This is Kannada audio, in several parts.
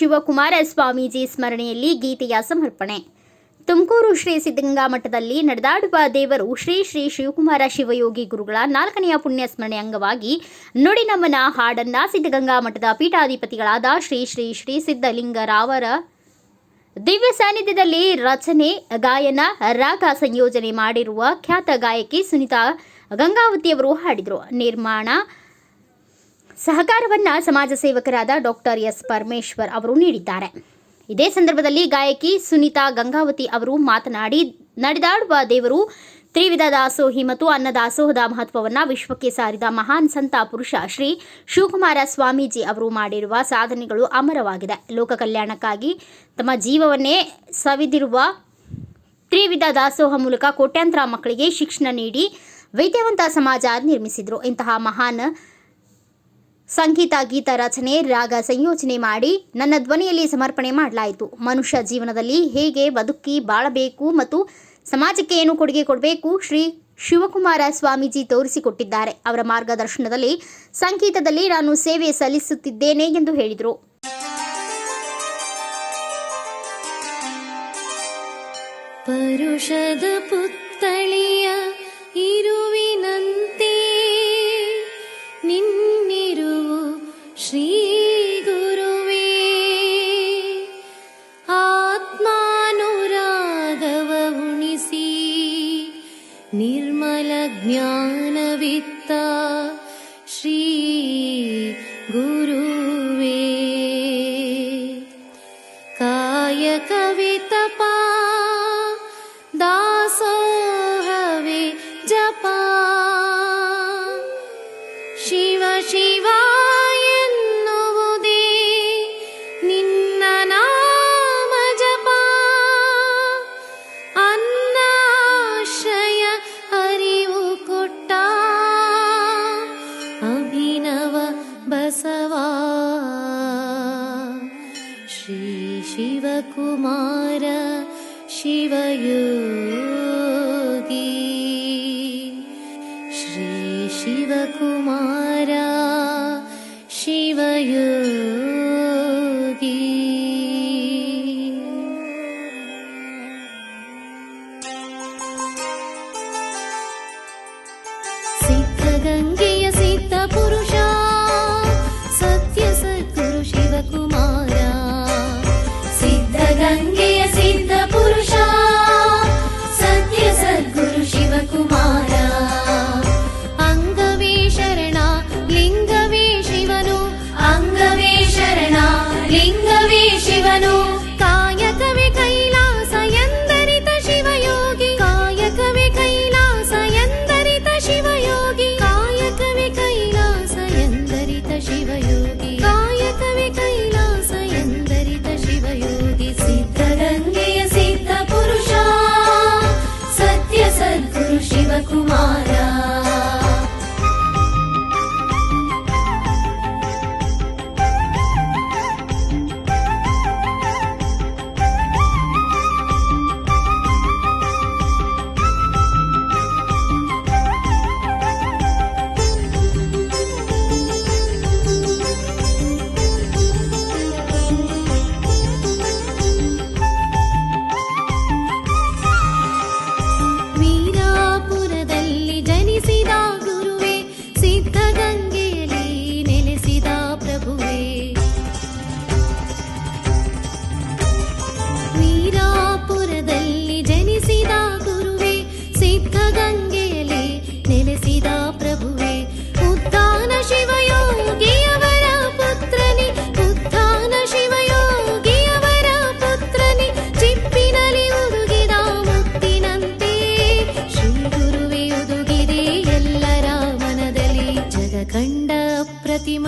ಶಿವಕುಮಾರ ಸ್ವಾಮೀಜಿ ಸ್ಮರಣೆಯಲ್ಲಿ ಗೀತೆಯ ಸಮರ್ಪಣೆ. ತುಮಕೂರು ಶ್ರೀ ಸಿದ್ಧಗಂಗಾ ಮಠದಲ್ಲಿ ನಡೆದಾಡುವ ದೇವರು ಶ್ರೀ ಶ್ರೀ ಶಿವಕುಮಾರ ಶಿವಯೋಗಿ ಗುರುಗಳ ನಾಲ್ಕನೆಯ ಪುಣ್ಯ ಸ್ಮರಣೆ ಅಂಗವಾಗಿ ನುಡಿ ನಮನ ಹಾಡನ್ನ ಸಿದ್ಧಗಂಗಾ ಮಠದ ಪೀಠಾಧಿಪತಿಗಳಾದ ಶ್ರೀ ಶ್ರೀ ಶ್ರೀ ಸಿದ್ಧಲಿಂಗರಾವರ ದಿವ್ಯ ಸಾನ್ನಿಧ್ಯದಲ್ಲಿ ರಚನೆ, ಗಾಯನ, ರಾಗ ಸಂಯೋಜನೆ ಮಾಡಿರುವ ಖ್ಯಾತ ಗಾಯಕಿ ಸುನಿತಾ ಗಂಗಾವತಿಯವರು ಹಾಡಿದರು. ನಿರ್ಮಾಣ ಸಹಕಾರವನ್ನ ಸಮಾಜ ಸೇವಕರಾದ ಡಾಕ್ಟರ್ ಎಸ್ ಪರಮೇಶ್ವರ್ ಅವರು ನೀಡಿದ್ದಾರೆ. ಇದೇ ಸಂದರ್ಭದಲ್ಲಿ ಗಾಯಕಿ ಸುನೀತಾ ಗಂಗಾವತಿ ಅವರು ಮಾತನಾಡಿ, ನಡೆದಾಡುವ ದೇವರು ತ್ರಿವಿಧ ದಾಸೋಹಿ ಮತ್ತು ಅನ್ನದಾಸೋಹದ ಮಹತ್ವವನ್ನು ವಿಶ್ವಕ್ಕೆ ಸಾರಿದ ಮಹಾನ್ ಸಂತ ಪುರುಷ ಶ್ರೀ ಶಿವಕುಮಾರ ಸ್ವಾಮೀಜಿ ಅವರು ಮಾಡಿರುವ ಸಾಧನೆಗಳು ಅಮರವಾಗಿದೆ. ಲೋಕ ಕಲ್ಯಾಣಕ್ಕಾಗಿ ತಮ್ಮ ಜೀವವನ್ನೇ ಸವಿದಿರುವ ತ್ರಿವಿಧ ದಾಸೋಹ ಮೂಲಕ ಕೋಟ್ಯಾಂತರ ಮಕ್ಕಳಿಗೆ ಶಿಕ್ಷಣ ನೀಡಿ, ವೈದ್ಯವಂತ ಸಮಾಜ ನಿರ್ಮಿಸಿದರು. ಇಂತಹ ಮಹಾನ್ ಸಂಗೀತ ಗೀತ ರಚನೆ, ರಾಗ ಸಂಯೋಜನೆ ಮಾಡಿ ನನ್ನ ಧ್ವನಿಯಲ್ಲಿ ಸಮರ್ಪಣೆ ಮಾಡಲಾಯಿತು. ಮನುಷ್ಯ ಜೀವನದಲ್ಲಿ ಹೇಗೆ ಬದುಕಿ ಬಾಳಬೇಕು ಮತ್ತು ಸಮಾಜಕ್ಕೆ ಏನು ಕೊಡುಗೆ ಕೊಡಬೇಕು ಶ್ರೀ ಶಿವಕುಮಾರ ಸ್ವಾಮೀಜಿ ತೋರಿಸಿಕೊಟ್ಟಿದ್ದಾರೆ. ಅವರ ಮಾರ್ಗದರ್ಶನದಲ್ಲಿ ಸಂಗೀತದಲ್ಲಿ ನಾನು ಸೇವೆ ಸಲ್ಲಿಸುತ್ತಿದ್ದೇನೆ ಎಂದು ಹೇಳಿದರು. ಪರುಷದ ಪುತ್ತಳಿಯ கவி कुमार शिवयोगी। श्री शिवकुमार शिवय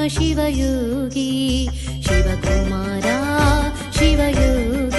शिवयोगी शिवकुमारा शिवयोगी।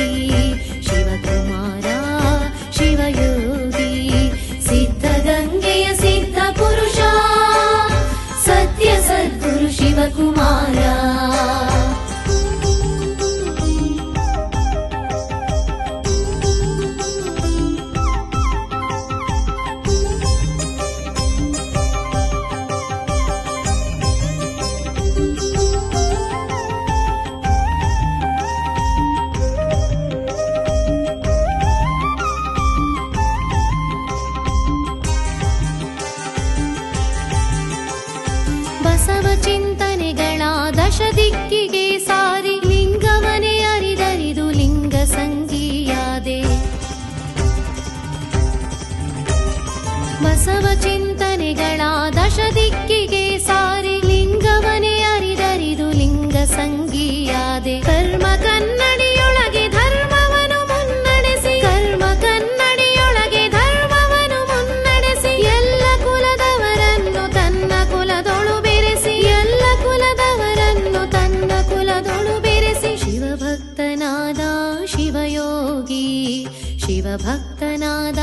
ಸರ್ವ ಚಿಂತನೆಗಳ ದಶ ದಿಕ್ಕಿಗೆ ಸಾರಿ ಲಿಂಗವನೇ ಅರಿದರಿದು ಲಿಂಗ ಸಂಗಿಯಾದೆ. ಕರ್ಮ ಕನ್ನಡಿಯೊಳಗೆ ಧರ್ಮವನ್ನು ಮುನ್ನಡೆಸಿ. ಕರ್ಮ ಕನ್ನಡಿಯೊಳಗೆ ಧರ್ಮವನ್ನು ಮುನ್ನಡೆಸಿ. ಎಲ್ಲ ಕುಲದವರನ್ನು ತನ್ನ ಕುಲದೊಳು ಬೆರೆಸಿ. ಎಲ್ಲ ಕುಲದವರನ್ನು ತನ್ನ ಕುಲದೊಳು ಬೆರೆಸಿ. ಶಿವಭಕ್ತನಾದ ಶಿವಯೋಗಿ. ಶಿವಭಕ್ತನಾದ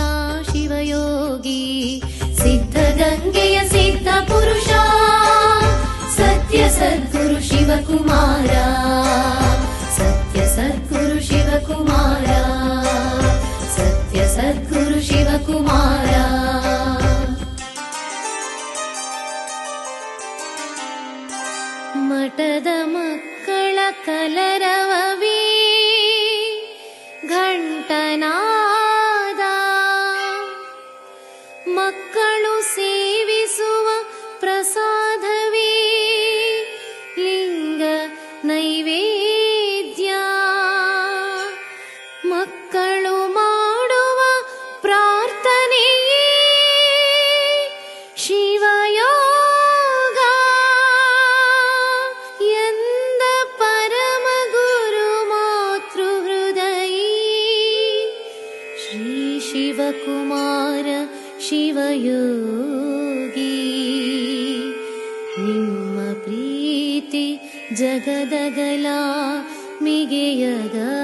ಶಿವಯೋಗಿ. गङ्गय सत्य सद्गुरु शिवकुमारा ಮಕ್ಕಳು ಸೇವಿಸುವ ಪ್ರಸಾದವೇ ಲಿಂಗ ನೈವೇದ್ಯ ಮಕ್ಕಳು ಮಾಡುವ ಪ್ರಾರ್ಥನೆಯೇ ಶಿವಯೋಗ ಎಂದ ಪರಮ ಗುರು ಮಾತೃ ಹೃದಯಿ ಶ್ರೀ ಶಿವಕುಮಾರ ಶಿವಯೋಗಿ ನಿಮ್ಮ ಪ್ರೀತಿ ಜಗದಗಲ ಮಿಗೆಯಗಲ